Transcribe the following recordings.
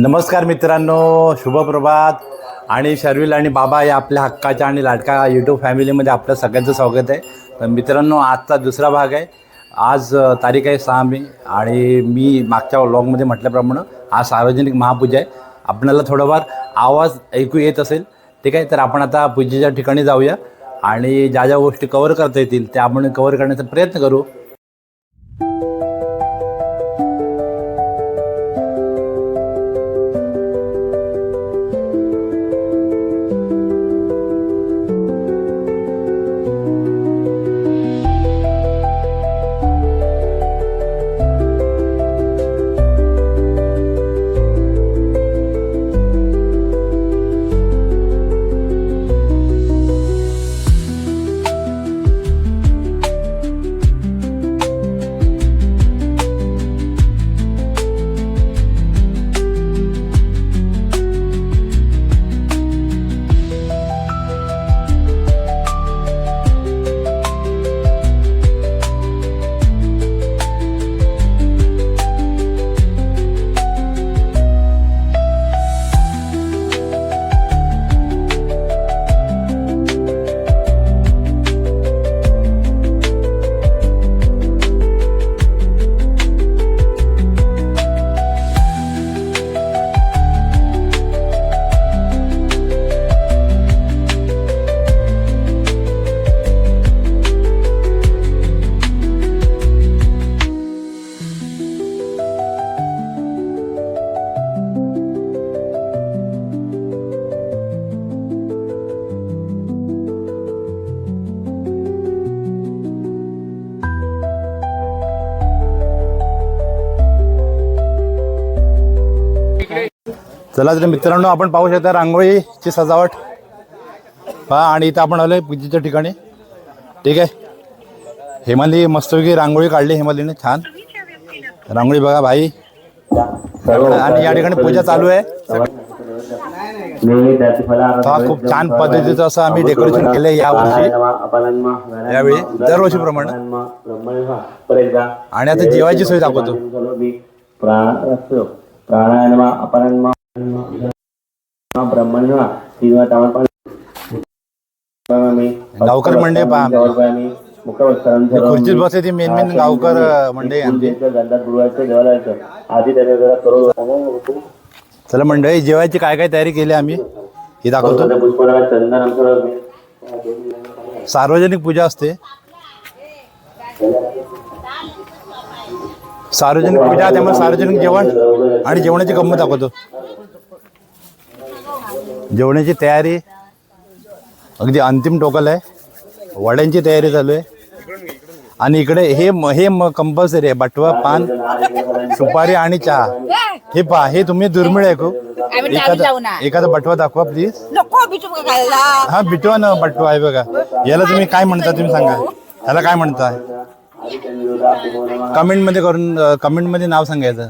नमस्कार मित्रांनो शुभप्रभात. आणि शर्विल आणि बाबा या आपल्या हक्काच्या आणि लाडका यूट्यूब फॅमिलीमध्ये आपलं सगळ्यांचं स्वागत आहे. तर मित्रांनो आजचा दुसरा भाग आहे. आज तारीख आहे सहा मे आणि मी मागच्या व्लॉगमध्ये म्हटल्याप्रमाणे आज सार्वजनिक महापूजा आहे. आपल्याला थोडंफार आवाज ऐकू येत असेल. ठीक आहे तर आपण आता पूजेच्या ठिकाणी जाऊया. आणि ज्या ज्या गोष्टी कवर करता येतील त्या आपण कवर करण्याचा प्रयत्न करू. चला तर मित्रांनो आपण पाहू शकता रांगोळीची सजावट. पहा आणि इथं आपण आलोय पूजेच्या ठिकाणी. ठीक आहे. हेमाली मस्तपैकी रांगोळी काढली हेमालीने छान. रांगोळी बघा भाई. आणि या ठिकाणी पूजा चालू आहे. खूप छान पद्धतीचं असं आम्ही डेकोरेशन केलंय यावर्षी यावेळी दरवर्षीप्रमाणे आणि आता जेवायची सोय दाखवतो. प्राणायाम गावकर आमची. खुर्चीत बसले ती मेन मेन गावकर करू चला मंडळी जेवायची काय काय तयारी केली आम्ही? हे दाखवतो. सार्वजनिक पूजा असते. सार्वजनिक पूजा त्यामुळे सार्वजनिक जेवण आणि जेवणाची गंमत दाखवतो. जेवणाची तयारी अगदी अंतिम टोकल आहे. वड्यांची तयारी चालू आहे. आणि इकडे हे म- हे कंपल्सरी आहे. बटवा पान सुपारी आणि चहा. हे पहा हे तुम्ही दुर्मिळ आहे खूप. एखादा एखादा बटवा दाखवा प्लीज हा बिटवा ना बटवा आहे बघा. याला तुम्ही काय म्हणता तुम्ही सांगा. याला काय म्हणता? कमेंटमध्ये करून कमेंटमध्ये नाव सांगायचं.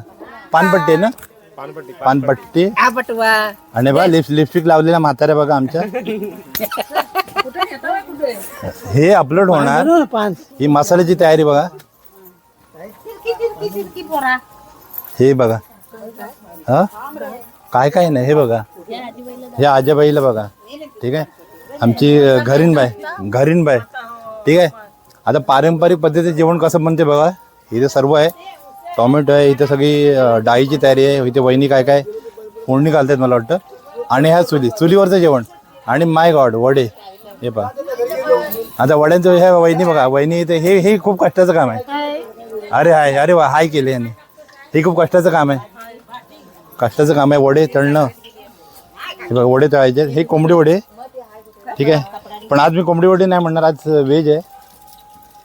पानपट्टी आहे ना? पानपट्टी. हा बटवा आणि बघा लिप लिपस्टिक लावलेल्या म्हाताऱ्या बघा आमच्या. हे अपलोड होणार. ही मसाल्याची तयारी बघा. हे बघा. हा? काय काय नाही हे बघा. हे आजाबाईला बघा. ठीक आहे? आमची घरीणबाई घरीणबाई ठीक आहे? आता पारंपरिक पद्धतीचे जेवण कसं बनते बघा? इथे सर्व आहे. टॉमॅटो आहे इथे सगळी डाळीची तयारी आहे इथे वहिनी काय काय फोडणी घालतात मला वाटतं. आणि ह्या चुली चुलीवरचं जेवण. आणि माय गॉड वडे. हे पहा. आता वड्यांचं हे वहिनी बघा वहिनी इथे हे हे खूप कष्टाचं काम आहे. अरे हाय अरे वा हाय केले यांनी. हे खूप कष्टाचं काम आहे. कष्टाचं काम आहे वडे तळणं. हे बघा वडे तळायचे हे कोंबडी वडे. ठीक आहे. पण आज मी कोंबडी वडे नाही म्हणणार आज व्हेज आहे.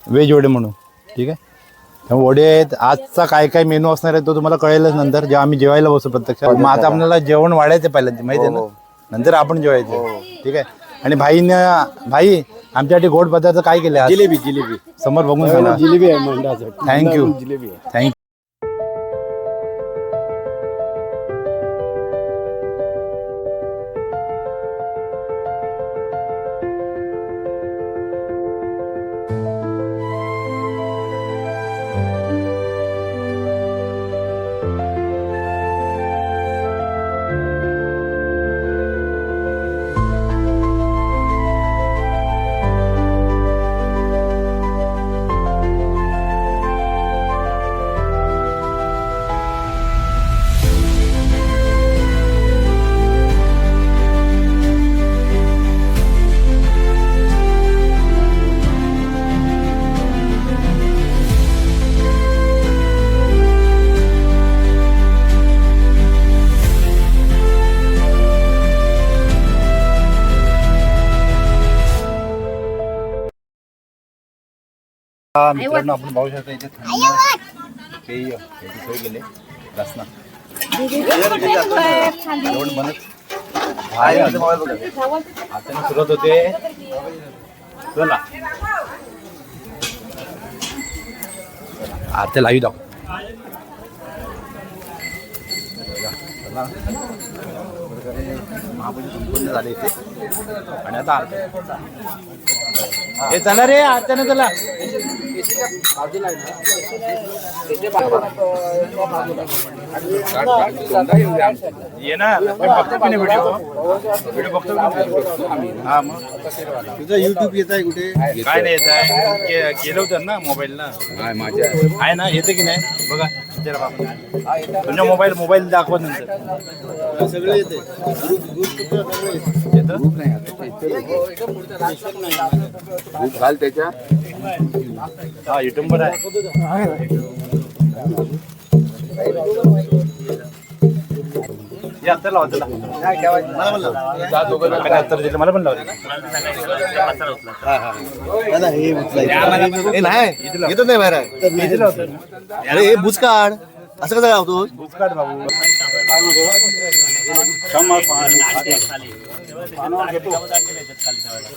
व्हेज वडे म्हणून. ठीक आहे. वडे आहेत. आजचा काय काय मेनू असणार आहे तो तुम्हाला कळेलच नंतर. जेव्हा आम्ही जेवायला बसू प्रत्यक्षात. मग आता आपल्याला जेवण वाढायचं पहिल्यांदा माहिती आहे ना? नंतर आपण जेवायचं ठीक आहे? आणि भाईनं भाई आमच्यासाठी गोड पदार्थ काय केले जिलेबी जिलेबी. समोर बघून सांगा. जिलेबी आहे थँक्यू जिलेबी थँक्यू मित्रांनो आपण पाहू शकता इथे थंड पेय याची सोय केली रसना जेवण बनत आता सुरुवात होते. चला. आता लावी दाखव. चला. महापूजा संपन्न झाले इथे. आणि आता हे चला रे आरत्याने चला ये ना बघतो की नाही व्हिडिओ व्हिडिओ बघतो नाही? हा मग तुझा युट्यूब येत आहे कुठे? काय नाही येत आहे. के- केलं होतं ना मोबाईलला आहे ना येतं की नाही? बघा विचारा बाबा. तुमच्या मोबाईल मोबाईल दाखवा नंतर. सगळे येते. ग्रुप ग्रुप कुठं? सगळे येते. येतं? घाल त्याच्या? हा युट्यूबवर आहे हे। आता लावा त्याला. आणि आता दिलं, मला पण लावलं दादा हे उचलायचं. हे नाही येतच नाही बाहेर हे। दिलं होतं अरे हे बुच काढ असं कसं लावतो बुचकाट बाबू।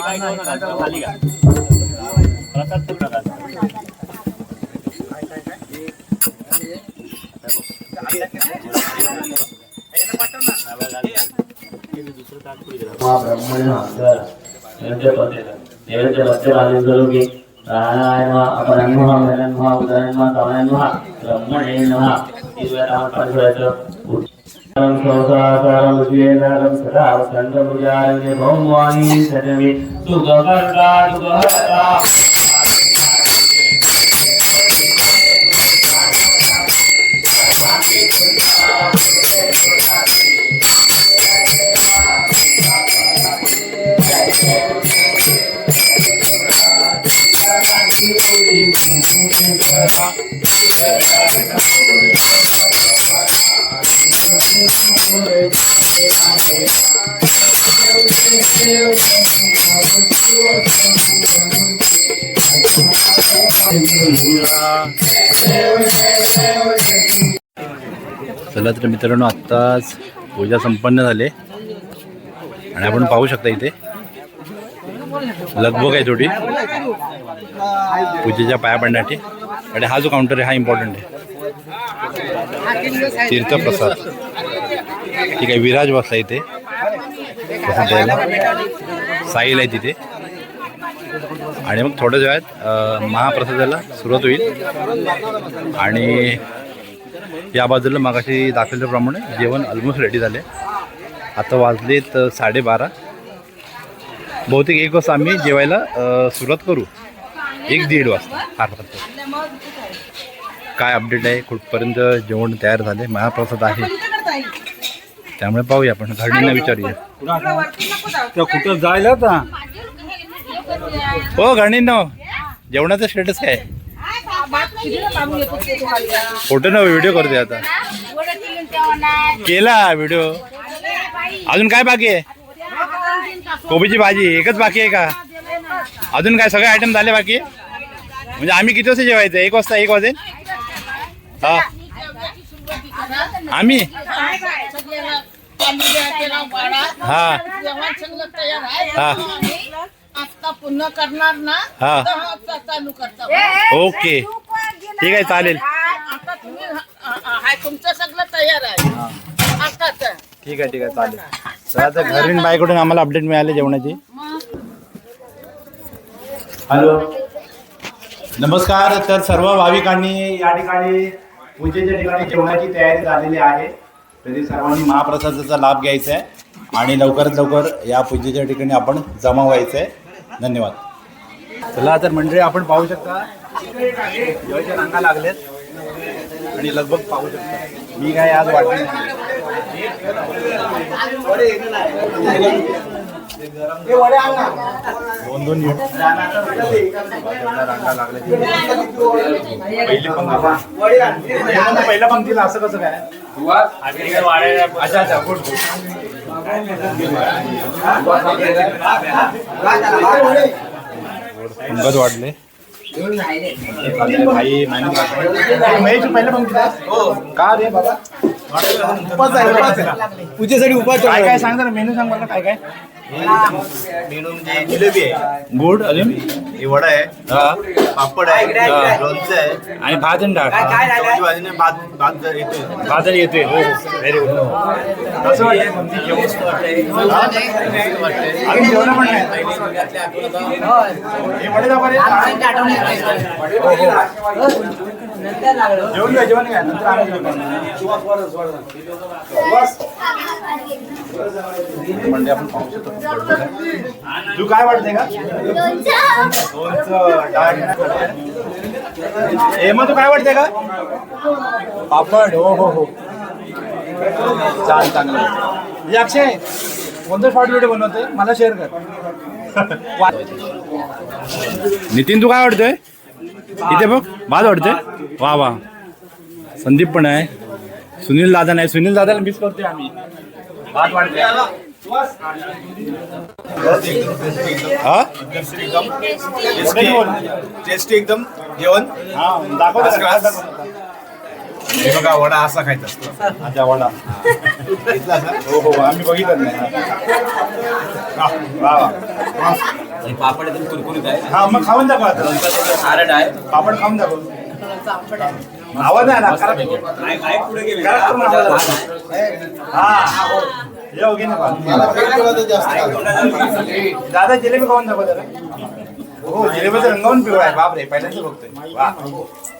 ही- ही नैवेद्य भक्त आले करोगे प्राणायाम अपरान्महा मेलन्महा उदरन्महा तवनन्महा ब्रह्मणे नमः. సంసాకారం విజయనగరం సదా చంద్రపుజారంగే భౌమాని సజమి సుఖకర్తా సుఖహర్తా चला तर मित्रांनो आत्ताच पूजा संपन्न झाली. आणि आपण पाहू शकता इथे लगभग आहे थोडी पूजेच्या पाया पडण्यासाठी. आणि हा जो काउंटर आहे हा इम्पॉर्टंट आहे. तीर्थप्रसाद. ठीक आहे विराज बसला इथे. साईल आहे तिथे. आणि मग थोड्याच वेळात महाप्रसादाला सुरुवात होईल. आणि या बाजूला मागाशी दाखवल्याप्रमाणे जेवण ऑलमोस्ट रेडी झाले. आता वाजलेत साडेबारा. बहुतेक एक वाजता आम्ही जेवायला सुरुवात करू. एक दीड वाजता अर्थात काय अपडेट आहे? कुठपर्यंत जेवण तयार झाले? महाप्रसाद आहे. त्यामुळे पाहूया आपण. घरण्यांना विचारूया. कुठं जायला आता? हो घरण्यांना जेवणाचं स्टेटस काय? फोटो ना व्हिडिओ करते आता. केला व्हिडिओ अजून काय बाकी आहे? कोबीची भाजी एकच बाकी आहे का? अजून काय सगळे आयटम झाले बाकी? म्हणजे आम्ही किती वाजता जेवायचं? एक वाजता एक वाजेल हा. आम्ही? हा. हा. आता पुन्हा करणार ना हा तर आता चालू करता ओके ठीक आहे चालेल. आता तुम्ही हा- तुमचं सगळं तयार आहे. आता तर ठीक आहे ठीक आहे चालेल. तर आता घरीन बायकडून आम्हाला अपडेट मिळाले जेवणाची. हॅलो. नमस्कार तर सर्व भाविकांनी या ठिकाणी पूजेच्या ठिकाणी जेवणाची तयारी झालेली आहे. तरी सर्वांनी महाप्रसादाचा लाभ घ्यायचा आहे आणि लवकरात लवकर या पूजेच्या ठिकाणी आपण जमा व्हायचं आहे धन्यवाद. चला तर मंडळी आपण पाहू शकता जेवायच्या रांगा लागलेत आणि लगभग पाहू शकता. मी काय आज वाटत नाही. दोन दोन पहिली पंक्ती म्हणतो पहिल्या पंक्तीला असं कसं काय? अच्छा अच्छा गुड वाढले. काही महेश पहिल्या पंक्तीला का रे बाबा उपास आहे उपास आहे पूजेसाठी उपास काय काय सांग जरा मेनू सांग मला काय काय? मेनू म्हणजे जिलेबी आहे. गुड अजून? हे वडा आहे पापड आहे लोणचं आहे. आणि भात आणि डाळ. भाजीने भात भात जर येतोय. भात येतोय हो व्हेरी गुड वाटतंय? जेवण? पण नाही. जेवण घ्या जेवण घ्या नंतर आम्ही जेवू. म्हणजे आपण पाहू शकतो गडबड आहे. तू काय वाटते का हे मग तू काय वाटते का पापड हो हो हो छान चांगलं अक्षय कोणतं शॉर्ट व्हिडिओ बनवतोय मला शेअर कर नितीन तू काय वाटतोय? इथे बघ भात वाटतोय? वा वा. संदीप पण आहे. सुनील दादा नाही. सुनील दादाला मिस करतोय आम्ही. भात वाढतोय हा. टेस्टी एकदम. जेवण. हा दाखव जरा, भात दाखव. हे बघा वडा असा खायचा असतो. अच्छा वडा. घेतला असा? हो हो आम्ही बघितलं नाही. हा. वा वा. पापड एकदम कुरकुरीत आहे. हा मग खाऊन दाखव आता. सारड आहे. पापड खाऊन दाखव. आवाज आहे ना करा. करा करून आवाज आहे. हा ये हो, घे ना बात. दादा जिलेबी खाऊन दाखव जरा. हो जिलेबीचा रंगावून पिवळा आहे बापरे पहिल्यांदा बघतोय. वा.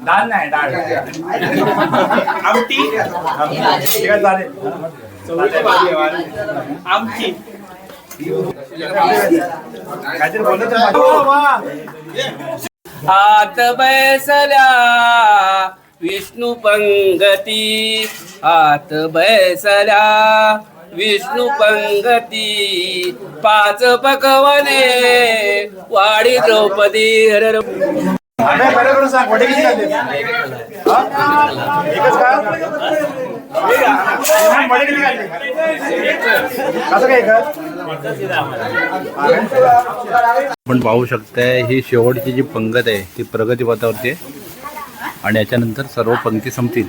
डाळ नाही डाळ आमटी? चालेल काहीतरी बोलत वा. हात बैसल्या विष्णू पंगती. हात बैसल्या विष्णू पंगती. पाच पकवने वाडी द्रौपदी सांग एकच का? किती काय आपण पाहू शकताय ही शेवटची जी पंगत आहे ती प्रगतीपथावरती आहे. आणि याच्यानंतर सर्व पंक्ती संपतील.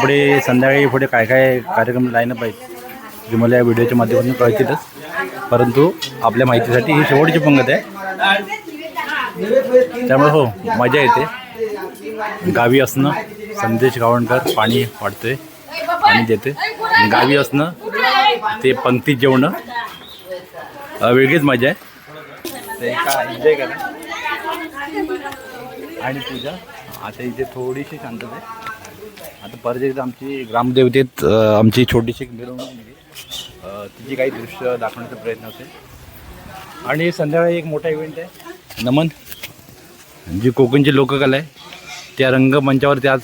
पुढे संध्याकाळी पुढे काय काय कार्यक्रम लाईनअप आहेत जे मला या व्हिडिओच्या माध्यमातून कळतीलच. परंतु आपल्या माहितीसाठी ही शेवटची पंगत आहे. त्यामुळे हो मजा येते. गावी असणं संदेश गावणकर पाणी वाढते पाणी देते गावी असणं ते पंक्तीत जेवणं वेगळीच मजा आहे. ते का एन्जॉय करा. आणि पूजा आता इथे थोडीशी शांतता आहे. आता परत एकदा आमची ग्रामदेवतेत आमची छोटीशी एक मिरवणूक तिची काही दृश्य दाखवण्याचा प्रयत्न होते आणि संध्याकाळी एक मोठा इव्हेंट आहे. नमन. जी कोकणची लोककला आहे त्या रंगमंचावरती आज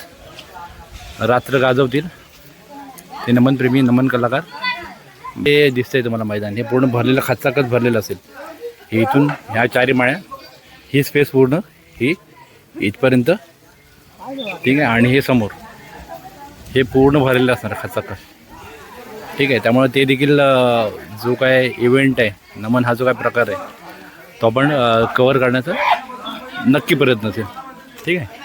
रात्र गाजवतील. ते नमनप्रेमी नमन कलाकार. हे दिसतंय तुम्हाला मैदान. हे पूर्ण भरलेलं खाचाकच भरलेलं असेल. हे इथून ह्या चारी माळ्या ही स्पेस पूर्ण ही इथपर्यंत. ठीक आहे? आणि हे समोर. हे पूर्ण भरलेलं असणार खचाखच. ठीक आहे? त्यामुळे ते देखील जो काय इव्हेंट आहे नमन हा जो काय प्रकार आहे तो आपण कवर करण्याचा नक्की प्रयत्न असेल. ठीक आहे?